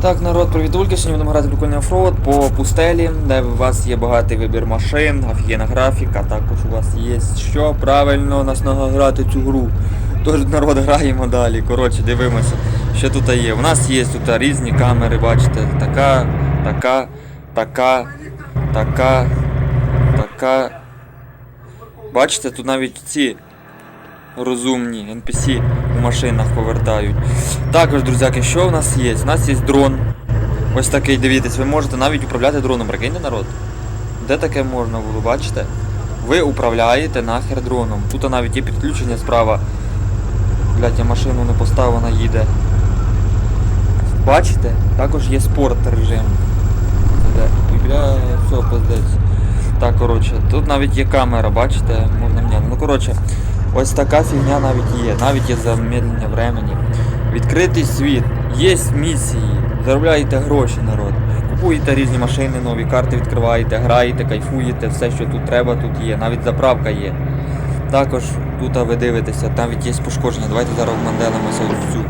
Так, народ, привітульки, сьогодні будемо грати прикольний оффроуд по пустелі, де у вас є багатий вибір машин, офігенна графіка, також у вас є що правильно нас грати цю гру. Тож народ граємо далі. Коротше, дивимося, що тут є. У нас є тут різні камери, бачите, така, така, така, така, така. Бачите, тут навіть ці розумні NPC у машинах повертають. Також, друзяки, що в нас є? У нас є дрон. Ось такий, дивіться, ви можете навіть управляти дроном, прикиньте народ. Де таке можна було, бачите? Ви управляєте нахер дроном. Тут навіть є підключення справа. Блять, я машину не поставив, вона їде. Бачите? Також є спорт режим. Бля, все, пиздець. Так, коротше, тут навіть є камера, бачите, можна міняти. Ну коротше, ось така фігня навіть є. Навіть є замедлення времени. Відкритий світ, є місії, заробляєте гроші, народ. Купуєте різні машини, нові карти відкриваєте, граєте, кайфуєте, все, що тут треба, тут є. Навіть заправка є. Також тут ви дивитеся, навіть є пошкодження. Давайте зараз манделимося в цю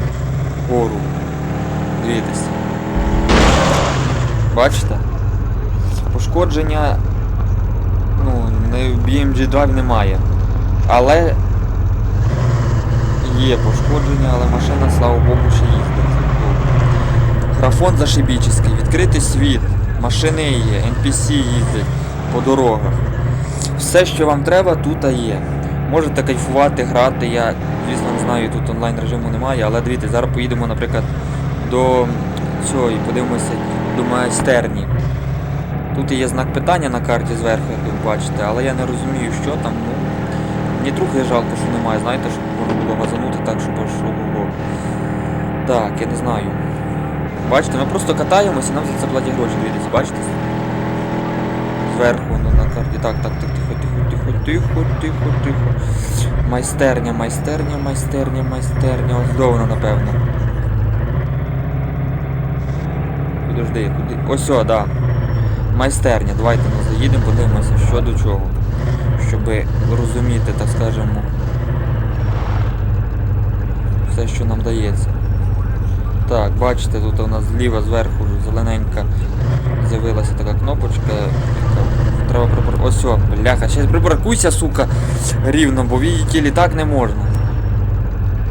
гору. Дивіться. Бачите? Пошкодження ну, не, в BMG Drive немає. Але є пошкодження, але машина, слава Богу, ще їздить. Графон зашибічний, відкритий світ, машини є, NPC їздять по дорогах. Все, що вам треба, тут є. Можете кайфувати, грати. Я, звісно, не знаю, тут онлайн режиму немає, але дивіться, зараз поїдемо, наприклад, до цього і подивимося до майстерні. Тут є знак питання на карті зверху, як ви бачите, але я не розумію, що там. Ну, мені трохи жалко, що немає, знаєте, щоб можна було газанути так, щоб аж ого. Так, я не знаю. Бачите, ми просто катаємося, нам за це платять гроші, дивіться, бачите? Зверху ну, на карті. Так, так, так, тихо, тихо, тихо, тихо, тихо, тихо. Майстерня, майстерня, майстерня, майстерня. До напевно. Підожди, куди? Ось да. Майстерня. Давайте ми заїдемо, подивимося, що до чого. Щоб розуміти, так скажемо, все, що нам дається. Так, бачите, тут у нас зліва зверху зелененька з'явилася така кнопочка. Треба припар... Ось бляха, щас припаркуйся, сука, рівно, бо її літак не можна.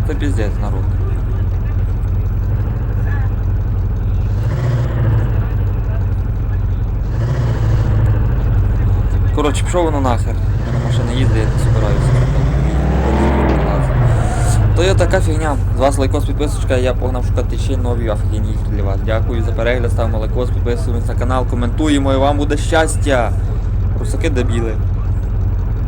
Це піздець, народ. Коротше, пішов воно нахер. Мене не їздить, я не збираюся. То є така фігня. З вас лайкос, підписочка, я погнав шукати ще нові офігенні ігри для вас. Дякую за перегляд, ставимо лайкос, підписуємося на канал, коментуємо і вам буде щастя. Русаки дебіли.